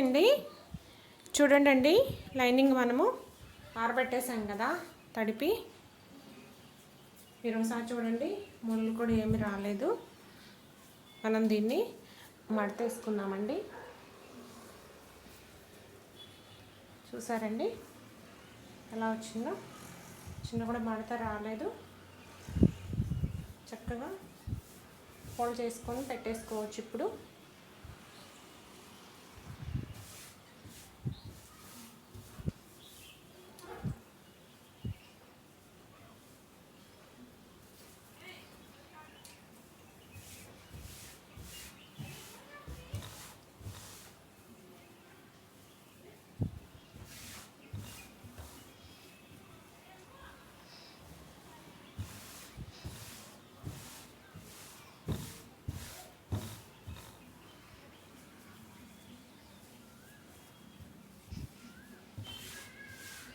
అండి. చూడండి అండి లైనింగ్ మనము ఆరబెట్టేసాం కదా తడిపి. మీరు ఒకసారి చూడండి ముళ్ళు కూడా ఏమి రాలేదు. మనం దీన్ని మడతేసుకున్నామండి. చూసారండి? ఎలా వచ్చిందో? చిన్న కూడా మడత రాలేదు. చక్కగా ఫోల్డ్ చేసుకొని పెట్టేసుకోవచ్చు ఇప్పుడు.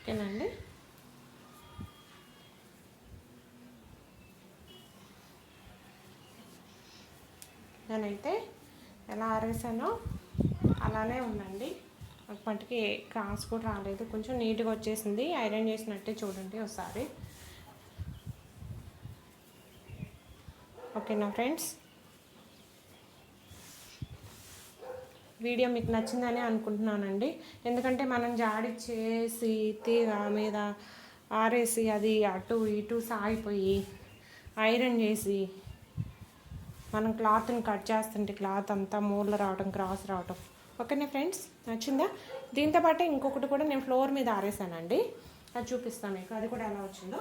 ఓకేనండి. నేనైతే ఎలా ఆరేసానో అలానే ఉందండి. మటుకి క్రాస్ కూడా రాలేదు. కొంచెం నీట్గా వచ్చేసింది. ఐరన్ చేసినట్టే చూడండి ఒకసారి. ఓకేనా ఫ్రెండ్స్? వీడియో మీకు నచ్చిందని అనుకుంటున్నానండి. ఎందుకంటే మనం జాడి చేసి తీగ మీద ఆరేసి అది అటు ఇటు సాగిపోయి ఐరన్ చేసి మనం క్లాత్ని కట్ చేస్తుంటే క్లాత్ అంతా మూల రావడం క్రాస్ రావడం ఓకేనా ఫ్రెండ్స్? నచ్చిందా? దీంతో పాటే ఇంకొకటి కూడా నేను ఫ్లోర్ మీద ఆరేసానండి. అది చూపిస్తాను మీకు. అది కూడా ఎలా వచ్చిందో.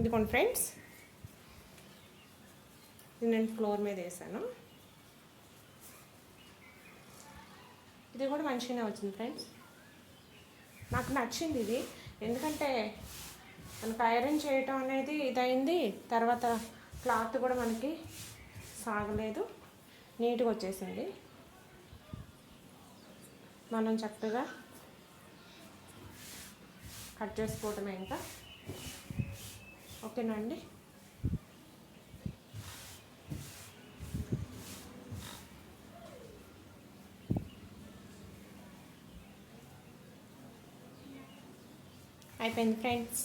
ఇదిగోండి ఫ్రెండ్స్. నేను ఫ్లోర్ మీద వేసాను. ఇది కూడా మంచిగానే వచ్చింది ఫ్రెండ్స్. నాకు నచ్చింది ఇది. ఎందుకంటే మనకు ఐరన్ చేయటం అనేది ఇదైంది. తర్వాత క్లాత్ కూడా మనకి సాగలేదు. నీట్గా వచ్చేసింది. మనం చక్కగా కట్ చేసుకోవటమే ఇంకా. ఓకేనా అయిపోయింది ఫ్రెండ్స్.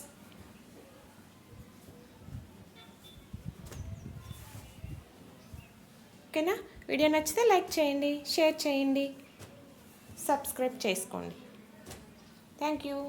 ఓకేనా? వీడియో నచ్చితే లైక్ చేయండి షేర్ చేయండి సబ్స్క్రైబ్ చేసుకోండి. Thank you.